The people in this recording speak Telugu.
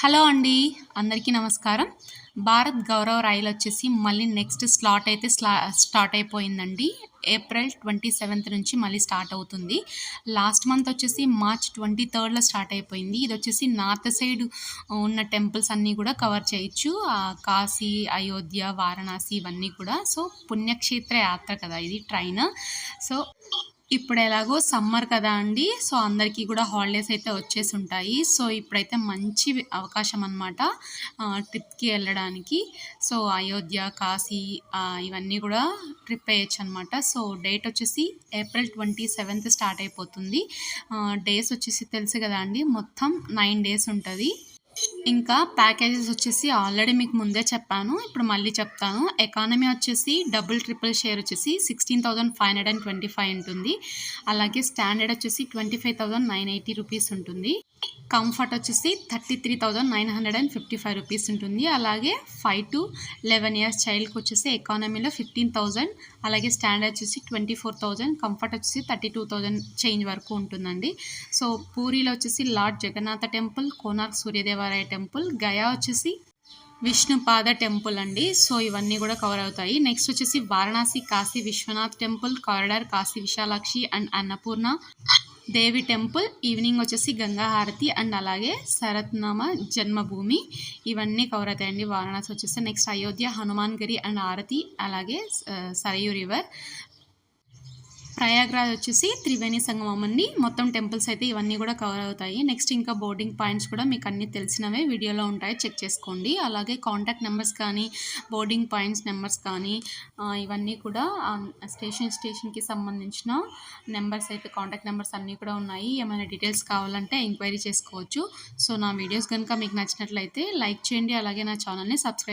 హలో అండి అందరికీ నమస్కారం. భారత్ గౌరవ రైలు వచ్చేసి మళ్ళీ నెక్స్ట్ స్లాట్ అయితే స్లా స్టార్ట్ అయిపోయిందండి. ఏప్రిల్ ట్వంటీ సెవెంత్ నుంచి మళ్ళీ స్టార్ట్ అవుతుంది. లాస్ట్ మంత్ వచ్చేసి మార్చ్ ట్వంటీ థర్డ్లో స్టార్ట్ అయిపోయింది. ఇది వచ్చేసి నార్త్ సైడ్ ఉన్న టెంపుల్స్ అన్నీ కూడా కవర్ చేయొచ్చు. కాశీ అయోధ్య వారణాసి ఇవన్నీ కూడా. సో పుణ్యక్షేత్ర యాత్ర కదా ఇది ట్రైన్. సో ఇప్పుడు ఎలాగో సమ్మర్ కదా అండి. సో అందరికీ కూడా హాలిడేస్ అయితే వచ్చేసి ఉంటాయి సో ఇప్పుడైతే మంచి అవకాశం అనమాట ట్రిప్కి వెళ్ళడానికి. సో అయోధ్య కాశీ ఇవన్నీ కూడా ట్రిప్ వేయచ్చు అనమాట సో డేట్ వచ్చేసి ఏప్రిల్ ట్వంటీ సెవెంత్ స్టార్ట్ అయిపోతుంది. డేస్ వచ్చేసి తెలుసు కదా అండి మొత్తం నైన్ డేస్ ఉంటుంది. ఇంకా ప్యాకేజెస్ వచ్చేసి ఆల్రెడీ మీకు ముందే చెప్పాను. ఇప్పుడు మళ్ళీ చెప్తాను. ఎకానమీ వచ్చేసి డబుల్ ట్రిపుల్ షేర్ వచ్చేసి sixteen thousand five hundred and twenty five ఉంటుంది. అలాగే స్టాండర్డ్ వచ్చేసి twenty five thousand nine eighty rupees ఉంటుంది. కంఫర్ట్ వచ్చేసి thirty three thousand nine hundred and fifty five rupees ఉంటుంది. అలాగే ఫైవ్ టు లెవెన్ ఇయర్స్ చైల్డ్కి వచ్చేసి ఎకానమీలో ఫిఫ్టీన్ థౌజండ్ అలాగే స్టాండర్డ్ వచ్చేసి ట్వంటీ ఫోర్ థౌజండ్ కంఫర్ట్ వచ్చేసి థర్టీ టూ థౌజండ్ చేంజ్ వరకు ఉంటుందండి. సో పూరిలో వచ్చేసి lord Jagannath temple Konark సూర్యదేవాలయ temple Gaya వచ్చేసి విష్ణుపాద టెంపుల్ అండి. సో ఇవన్నీ కూడా కవర్ అవుతాయి. నెక్స్ట్ వచ్చేసి Varanasi Kashi Vishwanath temple corridor Kashi Vishalakshi and Annapurna Devi temple. Evening వచ్చేసి గంగా హారతి అండ్ అలాగే శరత్నామ జన్మభూమి. ఇవన్నీ కవర్ అవుతాయండి. వారణాసి వచ్చేసి నెక్స్ట్ అయోధ్య హనుమాన్ గిరి అండ్ ఆరతి అలాగే సరయూ రివర్ ప్రయాగ్రాజ్ వచ్చేసి త్రివేణి సంగమం అండి. మొత్తం టెంపుల్స్ అయితే ఇవన్నీ కూడా కవర్ అవుతాయి. నెక్స్ట్ ఇంకా బోర్డింగ్ పాయింట్స్ కూడా మీకు అన్ని తెలిసినవే వీడియోలో ఉంటాయి. చెక్ చేసుకోండి. అలాగే కాంటాక్ట్ నెంబర్స్ కానీ బోర్డింగ్ పాయింట్స్ నెంబర్స్ కానీ ఇవన్నీ కూడా స్టేషన్ స్టేషన్కి సంబంధించిన నెంబర్స్ అయితే కాంటాక్ట్ నెంబర్స్ అన్నీ కూడా ఉన్నాయి. ఏమైనా డీటెయిల్స్ కావాలంటే ఎంక్వైరీ చేసుకోవచ్చు. సో నా వీడియోస్ కనుక మీకు నచ్చినట్లయితే లైక్ చేయండి. అలాగే నా ఛానల్ని సబ్స్క్రైబ్